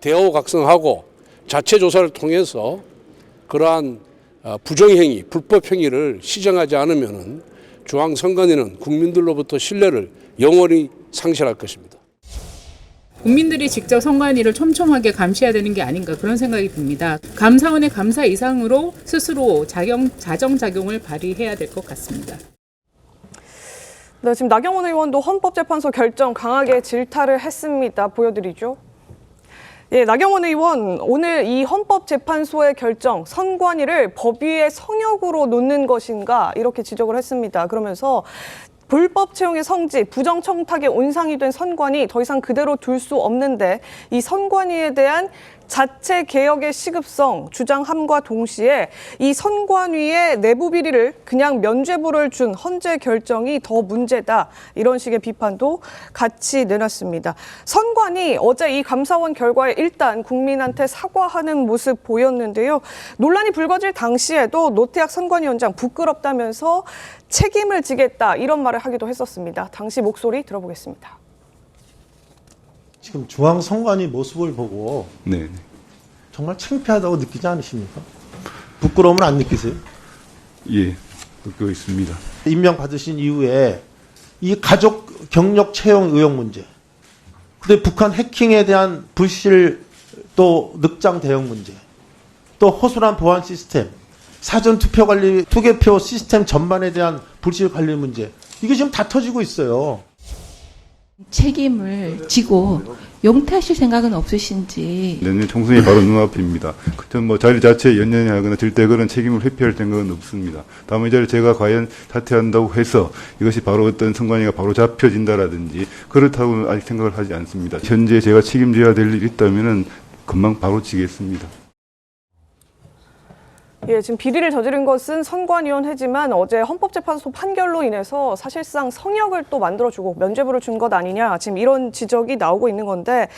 대호각성하고 자체 조사를 통해서 그러한 어, 부정행위, 불법행위를 시정하지 않으면은 중앙선관위는 국민들로부터 신뢰를 영원히 상실할 것입니다. 국민들이 직접 선관위를 촘촘하게 감시해야 되는 게 아닌가 그런 생각이 듭니다. 감사원의 감사 이상으로 스스로 자경, 자정작용을 발휘해야 될 것 같습니다. 네, 지금 나경원 의원도 헌법재판소 결정 강하게 질타를 했습니다. 보여드리죠. 예, 나경원 의원 오늘 이 헌법재판소의 결정 선관위를 법위의 성역으로 놓는 것인가 이렇게 지적을 했습니다. 그러면서 불법 채용의 성지, 부정 청탁의 온상이 된 선관위 더 이상 그대로 둘 수 없는데 이 선관위에 대한 자체 개혁의 시급성 주장함과 동시에 이 선관위의 내부 비리를 그냥 면죄부를 준 헌재 결정이 더 문제다 이런 식의 비판도 같이 내놨습니다. 선관위 어제 이 감사원 결과에 일단 국민한테 사과하는 모습 보였는데요. 논란이 불거질 당시에도 노태학 선관위원장 부끄럽다면서 책임을 지겠다 이런 말을 하기도 했었습니다. 당시 목소리 들어보겠습니다. 지금 중앙선관위 모습을 보고 네. 정말 창피하다고 느끼지 않으십니까? 부끄러움을 안 느끼세요? 예. 듣고 있습니다. 임명 받으신 이후에 이 가족 경력 채용 의혹 문제, 근데 북한 해킹에 대한 불실 또 늑장 대응 문제, 또 허술한 보안 시스템, 사전 투표 관리, 투개표 시스템 전반에 대한 불실 관리 문제, 이게 지금 다 터지고 있어요. 책임을 지고 용퇴하실 생각은 없으신지 내년 총선이 바로 눈앞입니다. 그때 뭐 자리 자체에 연연하거나 절대 그런 책임을 회피할 생각은 없습니다. 다만 이 자리 제가 과연 사퇴한다고 해서 이것이 바로 어떤 선관위가 바로 잡혀진다라든지 그렇다고 아직 생각을 하지 않습니다. 현재 제가 책임져야 될 일이 있다면은 금방 바로 지겠습니다. 예, 지금 비리를 저지른 것은 선관위원회지만 어제 헌법재판소 판결로 인해서 사실상 성역을 또 만들어주고 면죄부를 준 것 아니냐 지금 이런 지적이 나오고 있는 건데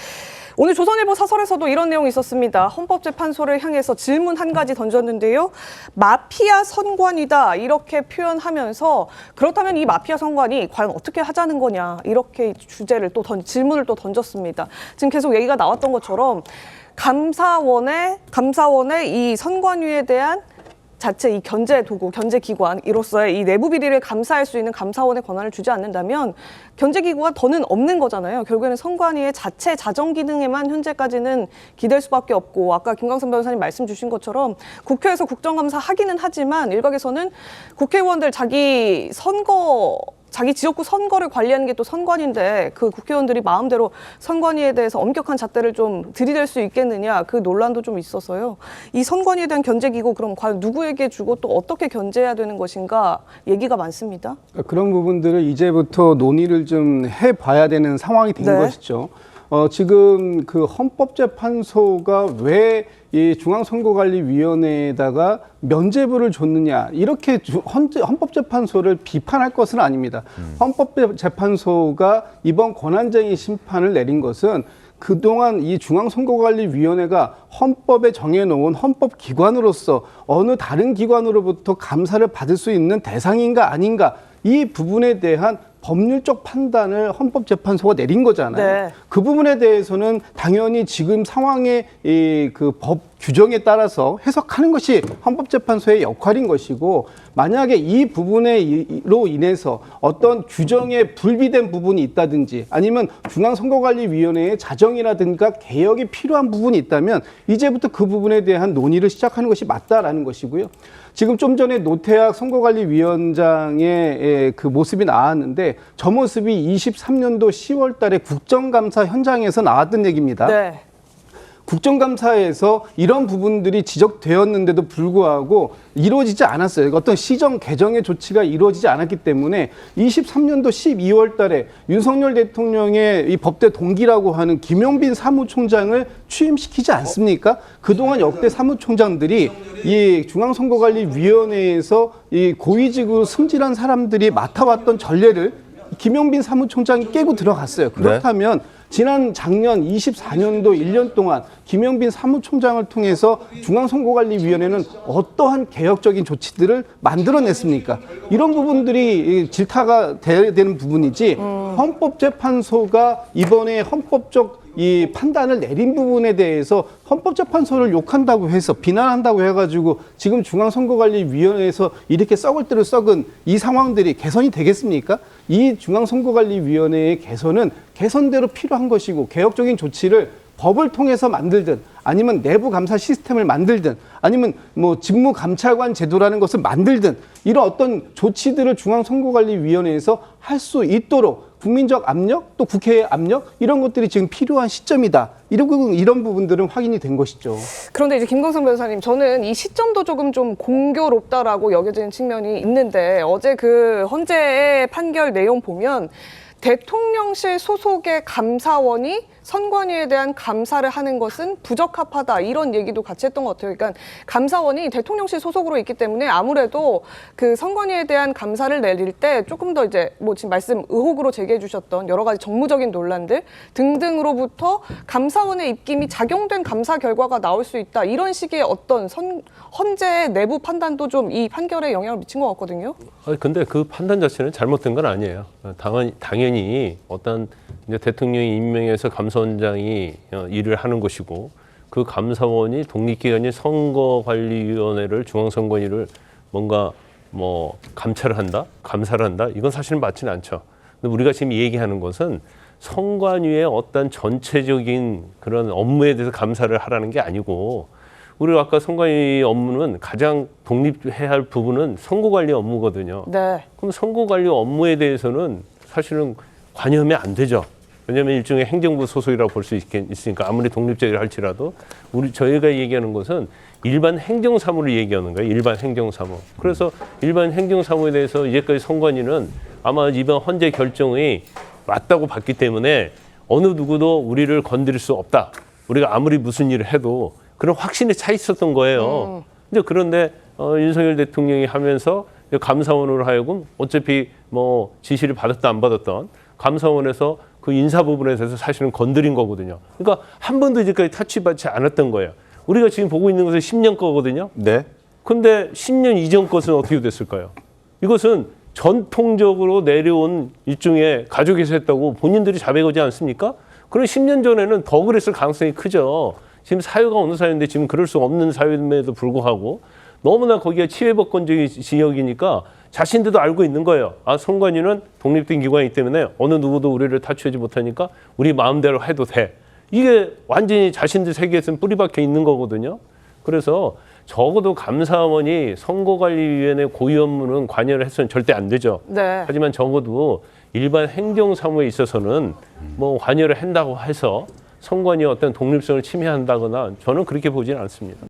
오늘 조선일보 사설에서도 이런 내용이 있었습니다. 헌법재판소를 향해서 질문 한 가지 던졌는데요. 마피아 선관이다 이렇게 표현하면서 그렇다면 이 마피아 선관이 과연 어떻게 하자는 거냐 이렇게 주제를 또 던, 질문을 또 던졌습니다. 지금 계속 얘기가 나왔던 것처럼 감사원의 감사원의 이 선관위에 대한 자체 이 견제 도구, 견제 기관 이로서의 이 내부 비리를 감사할 수 있는 감사원의 권한을 주지 않는다면 견제 기구가 더는 없는 거잖아요. 결국에는 선관위의 자체 자정 기능에만 현재까지는 기댈 수밖에 없고 아까 김광선 변호사님 말씀 주신 것처럼 국회에서 국정감사 하기는 하지만 일각에서는 국회의원들 자기 선거 자기 지역구 선거를 관리하는 게 또 선관위인데 그 국회의원들이 마음대로 선관위에 대해서 엄격한 잣대를 좀 들이댈 수 있겠느냐 그 논란도 좀 있어서요. 이 선관위에 대한 견제기구 그럼 과연 누구에게 주고 또 어떻게 견제해야 되는 것인가 얘기가 많습니다. 그러니까 그런 부분들을 이제부터 논의를 좀 해봐야 되는 상황이 된 네. 것이죠. 어, 지금 그 헌법재판소가 왜 이 중앙선거관리위원회에다가 면죄부를 줬느냐 이렇게 헌- 헌법재판소를 비판할 것은 아닙니다. 헌법재판소가 이번 권한쟁의 심판을 내린 것은 그동안 이 중앙선거관리위원회가 헌법에 정해놓은 헌법기관으로서 어느 다른 기관으로부터 감사를 받을 수 있는 대상인가 아닌가 이 부분에 대한 법률적 판단을 헌법재판소가 내린 거잖아요. 네. 그 부분에 대해서는 당연히 지금 상황의 이그 법 규정에 따라서 해석하는 것이 헌법재판소의 역할인 것이고 만약에 이 부분에로 인해서 어떤 규정에 불비된 부분이 있다든지 아니면 중앙선거관리위원회의 자정이라든가 개혁이 필요한 부분이 있다면 이제부터 그 부분에 대한 논의를 시작하는 것이 맞다라는 것이고요. 지금 좀 전에 노태학 선거관리위원장의 예, 그 모습이 나왔는데 저 모습이 23년도 10월 달에 국정감사 현장에서 나왔던 얘기입니다. 네. 국정감사에서 이런 부분들이 지적되었는데도 불구하고 이루어지지 않았어요. 어떤 시정 개정의 조치가 이루어지지 않았기 때문에 23년도 12월 달에 윤석열 대통령의 이 법대 동기라고 하는 김용빈 사무총장을 취임시키지 않습니까? 그동안 역대 사무총장들이 이 중앙선거관리위원회에서 이 고위직으로 승진한 사람들이 맡아왔던 전례를 김용빈 사무총장이 깨고 들어갔어요. 그렇다면 지난 작년 24년도 1년 동안 김영빈 사무총장을 통해서 중앙선거관리위원회는 어떠한 개혁적인 조치들을 만들어냈습니까? 이런 부분들이 이 질타가 되는 부분이지 헌법재판소가 이번에 헌법적 이 판단을 내린 부분에 대해서 헌법재판소를 욕한다고 해서 비난한다고 해가지고 지금 중앙선거관리위원회에서 이렇게 썩을 대로 썩은 이 상황들이 개선이 되겠습니까? 이 중앙선거관리위원회의 개선은 개선대로 필요한 것이고 개혁적인 조치를 법을 통해서 만들든 아니면 내부 감사 시스템을 만들든 아니면 뭐 직무 감찰관 제도라는 것을 만들든 이런 어떤 조치들을 중앙선거관리위원회에서 할 수 있도록 국민적 압력 또 국회의 압력 이런 것들이 지금 필요한 시점이다. 이런 이런 부분들은 확인이 된 것이죠. 그런데 이제 김광성 변호사님, 저는 이 시점도 조금 좀 공교롭다라고 여겨지는 측면이 있는데 어제 그 헌재의 판결 내용 보면 대통령실 소속의 감사원이 선관위에 대한 감사를 하는 것은 부적합하다 이런 얘기도 같이 했던 것 같아요. 그러니까 감사원이 대통령실 소속으로 있기 때문에 아무래도 그 선관위에 대한 감사를 내릴 때 조금 더 이제 뭐 지금 말씀 의혹으로 제기해 주셨던 여러 가지 정무적인 논란들 등등으로부터 감사원의 입김이 작용된 감사 결과가 나올 수 있다 이런 식의 어떤 선, 헌재의 내부 판단도 좀 이 판결에 영향을 미친 것 같거든요. 아니, 근데 그 판단 자체는 잘못된 건 아니에요. 어, 당연, 당연히 어떤 이제 대통령이 임명해서 감사원장이 어, 일을 하는 것이고 그 감사원이 독립기관인 선거관리위원회를 중앙선관위를 뭔가 뭐 감찰을 한다, 감사를 한다, 이건 사실은 맞지는 않죠. 근데 우리가 지금 얘기하는 것은 선관위의 어떤 전체적인 그런 업무에 대해서 감사를 하라는 게 아니고 우리가 아까 선관위 업무는 가장 독립해야 할 부분은 선거관리 업무거든요. 네. 그럼 선거관리 업무에 대해서는 사실은 관여하면 안 되죠. 왜냐하면 일종의 행정부 소속이라고 볼 수 있으니까 아무리 독립적이라 할지라도 우리 저희가 얘기하는 것은 일반 행정사무를 얘기하는 거예요. 일반 행정사무. 그래서 일반 행정사무에 대해서 이제까지 선관위는 아마 이번 헌재 결정이 맞다고 봤기 때문에 어느 누구도 우리를 건드릴 수 없다. 우리가 아무리 무슨 일을 해도 그런 확신에 차 있었던 거예요. 근데 그런데 어, 윤석열 대통령이 하면서 감사원으로 하여금 어차피 뭐 지시를 받았다 안 받았던 감사원에서 그 인사 부분에 대해서 사실은 건드린 거거든요. 그러니까 한 번도 이제까지 타치받지 않았던 거예요. 우리가 지금 보고 있는 것은 10년 거거든요. 네. 근데 10년 이전 것은 어떻게 됐을까요? 이것은 전통적으로 내려온 일종의 가족에서 했다고 본인들이 자백하지 않습니까? 그럼 10년 전에는 더 그랬을 가능성이 크죠. 지금 사회가 어느 사회인데 지금 그럴 수 없는 사회임에도 불구하고 너무나 거기가 치외법권적인 지역이니까 자신들도 알고 있는 거예요. 아, 선관위는 독립된 기관이기 때문에 어느 누구도 우리를 타취하지 못하니까 우리 마음대로 해도 돼. 이게 완전히 자신들 세계에서는 뿌리박혀 있는 거거든요. 그래서 적어도 감사원이 선거관리위원회 고위 업무는 관여를 해서는 절대 안 되죠. 네. 하지만 적어도 일반 행정사무에 있어서는 뭐 관여를 한다고 해서 선관위 어떤 독립성을 침해한다거나 저는 그렇게 보지는 않습니다.